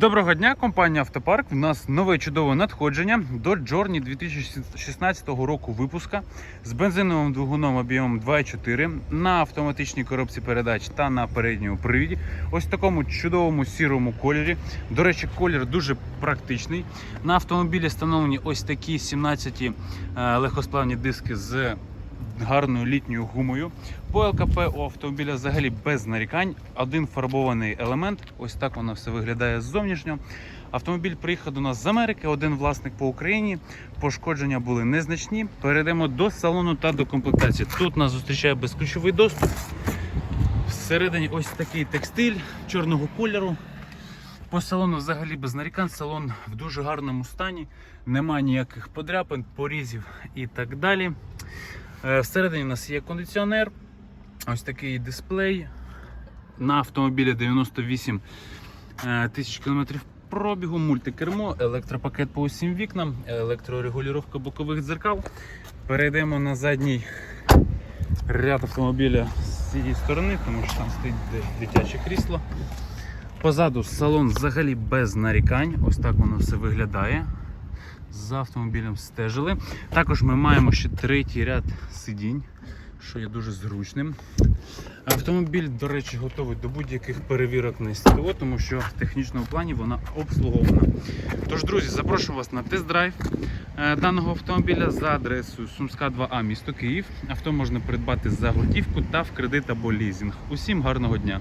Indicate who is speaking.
Speaker 1: Доброго дня, компанія Автопарк. У нас нове чудове надходження до Journey 2016 року випуска з бензиновим двигуном об'ємом 2,4 на автоматичній коробці передач та на передньому привіді. Ось в такому чудовому сірому кольорі. До речі, колір дуже практичний. На автомобілі встановлені ось такі 17 е, легкосплавні диски з гарною літньою гумою. По ЛКП у автомобіля взагалі без нарікань. Один фарбований елемент. Ось так воно все виглядає ззовнішньо. Автомобіль приїхав до нас з Америки, один власник по Україні. Пошкодження були незначні. Перейдемо до салону та до комплектації. Тут нас зустрічає безключовий доступ. Всередині ось такий текстиль чорного кольору. По салону взагалі без нарікань. Салон в дуже гарному стані. Немає ніяких подряпин, порізів і так далі. Е, Всередині у нас є кондиціонер, ось такий дисплей. На автомобілі 98 е, тисяч кілометрів пробігу, мультикермо, електропакет по усім вікнам, електрорегулювання бокових дзеркал. Перейдемо на задній ряд автомобіля з цієї сторони, тому що там стоїть дитяче крісло. Позаду салон взагалі без нарікань. Ось так воно все виглядає. За автомобілем стежили. Також ми маємо ще третій ряд сидінь, що є дуже зручним. Автомобіль, до речі, готовий до будь-яких перевірок на СТО, тому що в технічному плані вона обслугована. Тож, друзі, запрошую вас на тест-драйв е, даного автомобіля за адресою Сумська 2А, місто Київ. Авто можна придбати за готівку та в кредит або лізинг. Усім гарного дня!